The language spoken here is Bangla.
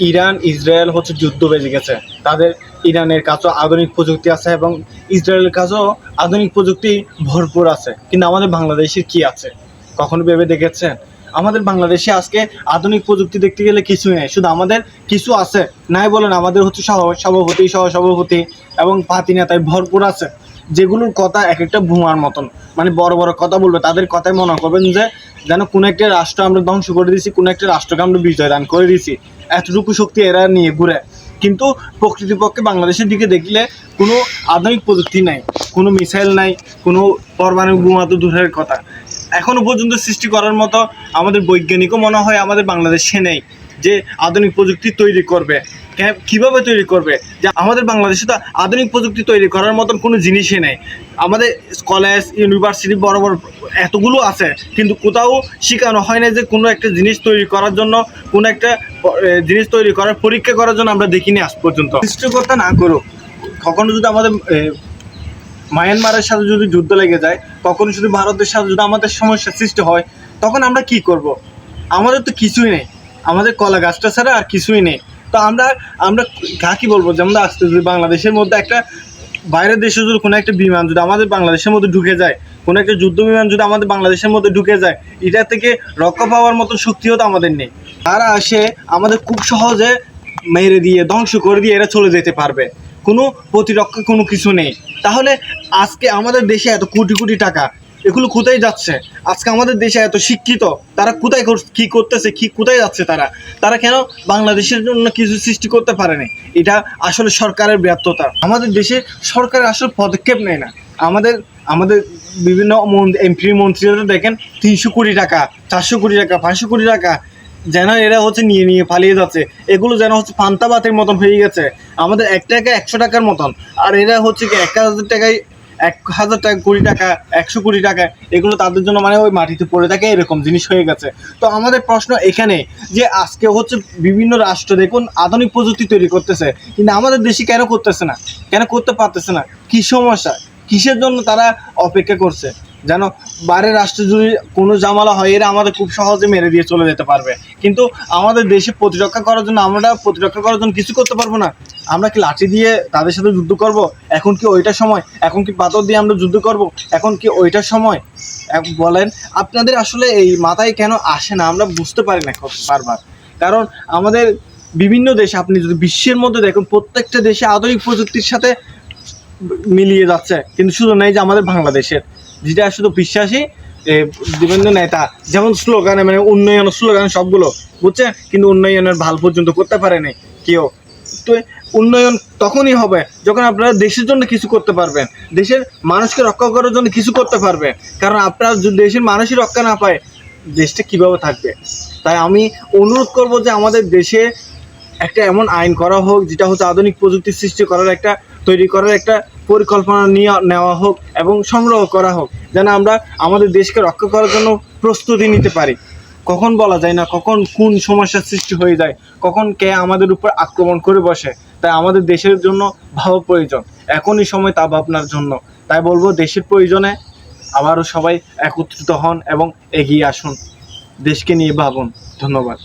ইরান, ইসরায়েল হচ্ছে যুদ্ধ বেজে গেছে। তাদের ইরানের কাছেও আধুনিক প্রযুক্তি আছে এবং ইসরায়েলের কাছেও আধুনিক প্রযুক্তি ভরপুর আছে। কিন্তু আমাদের বাংলাদেশের কি আছে? কখনো ভেবে দেখেছেন? আমাদের বাংলাদেশে আজকে আধুনিক প্রযুক্তি দেখতে গেলে কিছুই নেই। শুধু আমাদের কিছু আছে। নাই বলেন আমাদের হচ্ছে সহ- সভাপতি সহ সভাপতি এবং পাতি নেতায় ভরপুর আছে। যেগুলোর কথা এক একটা ভুয়ার মতন। মানে বড় বড় কথা বলবে, তাদের কথাই মনে করবেন যে, যেন কোনো একটা রাষ্ট্র আমরা ধ্বংস করে দিয়েছি, কোনো একটা রাষ্ট্রকে আমরা বিজয় দান করে দিয়েছি। এতটুকু শক্তি এরা নিয়ে ঘুরে। কিন্তু প্রকৃতিপক্ষে বাংলাদেশের দিকে দেখলে কোনো আধুনিক প্রযুক্তি নাই, কোনো মিসাইল নাই, কোনো পরমাণু বোমা তো দূরের কথা। এখনও পর্যন্ত সৃষ্টি করার মতো আমাদের বৈজ্ঞানিকও মনে হয় আমাদের বাংলাদেশে নেই যে আধুনিক প্রযুক্তি তৈরি করবে। কীভাবে তৈরি করবে? যে আমাদের বাংলাদেশে তো আধুনিক প্রযুক্তি তৈরি করার মতন কোনো জিনিসই নেই। আমাদের কলেজ ইউনিভার্সিটি বড় বড় এতগুলো আছে, কিন্তু কোথাও শেখানো হয় না যে কোনো একটা জিনিস তৈরি করার জন্য, কোনো একটা জিনিস তৈরি করার পরীক্ষা করার জন্য আমরা দেখিনি আজ পর্যন্ত। সৃষ্টিকর্তা না করুক, কখনো যদি আমাদের মায়ানমারের সাথে যদি যুদ্ধ লেগে যায়, কখনো যদি ভারতের সাথে যদি আমাদের সমস্যার সৃষ্টি হয়, তখন আমরা কি করব? আমাদের তো কিছুই নেই। আমাদের কলা গাছটা ছাড়া আর কিছুই নেই। তো আমরা আমরা কাকে বলব? যেমন আজকে যদি বাংলাদেশের মধ্যে একটা বাইরের দেশে যদি কোনো একটা বিমান যদি আমাদের বাংলাদেশের মধ্যে ঢুকে যায়, কোনো একটা যুদ্ধ বিমান যদি আমাদের বাংলাদেশের মধ্যে ঢুকে যায়, এটা থেকে রক্ষা পাওয়ার মতো শক্তিও তো আমাদের নেই। তারা আসে আমাদের খুব সহজে মেরে দিয়ে, ধ্বংস করে দিয়ে এরা চলে যেতে পারবে। কোনো প্রতিরক্ষা কোনো কিছু নেই। তাহলে আজকে আমাদের দেশে এত কোটি কোটি টাকা এগুলো কোথায় যাচ্ছে? আজকে আমাদের দেশে এত শিক্ষিত, তারা কোথায় কি করতেছে, কি, কোথায় যাচ্ছে তারা? তারা কেন বাংলাদেশের জন্য কিছু সৃষ্টি করতে পারেনি? এটা আসলে সরকারের ব্যর্থতা। আমাদের দেশে সরকার আসলে পদক্ষেপ নেয় না। আমাদের আমাদের বিভিন্ন এমপি মন্ত্রীরা দেখেন, তিনশো কোটি টাকা, চারশো কোটি টাকা, পাঁচশো কোটি টাকা যেন এরা হচ্ছে নিয়ে নিয়ে পালিয়ে যাচ্ছে। এগুলো যেন হচ্ছে পান্তা ভাতের মতন হয়ে গেছে। আমাদের এক টাকা একশো টাকার মতন। আর এরা হচ্ছে কি এক হাজার টাকায় এক হাজার টাকা, কুড়ি টাকা, একশো কুড়ি টাকা, এগুলো তাদের জন্য মানে ওই মাটিতে পড়ে থাকে, এরকম জিনিস হয়ে গেছে। তো আমাদের প্রশ্ন এখানে যে আজকে হচ্ছে বিভিন্ন রাষ্ট্র দেখুন আধুনিক প্রযুক্তি তৈরি করতেছে, কিন্তু আমাদের দেশে কেন করতেছে না? কেন করতে পারতেছে না? কি সমস্যা? কিসের জন্য তারা অপেক্ষা করছে? যেন বাইরের রাষ্ট্রে যদি কোনো জামালা হয়, এরা আমাদের খুব সহজে মেরে দিয়ে চলে যেতে পারবে। কিন্তু আমাদের দেশে প্রতিরক্ষা করার জন্য আমরা প্রতিরক্ষা করার জন্য কিছু করতে পারব না। আমরা কি লাঠি দিয়ে তাদের সাথে যুদ্ধ করব? এখন কি ওইটার সময়? এখন কি পাথর দিয়ে আমরা যুদ্ধ করব? এখন কি ওইটার সময়? বলেন, আপনাদের আসলে এই মাথায় কেন আসে না? আমরা বুঝতে পারি না বারবার। কারণ আমাদের বিভিন্ন দেশে, আপনি যদি বিশ্বের মধ্যে দেখুন, প্রত্যেকটা দেশে আধুনিক প্রযুক্তির সাথে মিলিয়ে যাচ্ছে। কিন্তু শুধু নেই যে আমাদের বাংলাদেশের। যেটা শুধু বিশ্বাসী বিভিন্ন নেতা, যেমন স্লোগানে মানে উন্নয়ন স্লোগান সবগুলো, বুঝছেন? কিন্তু উন্নয়নের ভালো পর্যন্ত করতে পারেনি কেউ। তো উন্নয়ন তখনই হবে যখন আপনারা দেশের জন্য কিছু করতে পারবেন। দেশের মানুষকে রক্ষা করার জন্য কিছু করতে পারবেন। কারণ আপনারা যদি দেশের মানুষই রক্ষা না পায়, দেশটা কীভাবে থাকবে? তাই আমি অনুরোধ করব যে আমাদের দেশে একটা এমন আইন করা হোক, যেটা হচ্ছে আধুনিক প্রযুক্তি সৃষ্টি করার একটা তৈরি করার একটা পরিকল্পনা নিয়ে নেওয়া হোক এবং সংগ্রহ করা হোক, যেন আমরা আমাদের দেশকে রক্ষা করার জন্য প্রস্তুতি নিতে পারি। কখন বলা যায় না, কখন কোন সমস্যার সৃষ্টি হয়ে যায়, কখন কে আমাদের উপর আক্রমণ করে বসে, তাই আমাদের দেশের জন্য ভাবা প্রয়োজন। এখনই সময় তা ভাবনার জন্য। তাই বলব, দেশের প্রয়োজনে আবারও সবাই একত্রিত হন এবং এগিয়ে আসুন। দেশকে নিয়ে ভাবুন। ধন্যবাদ।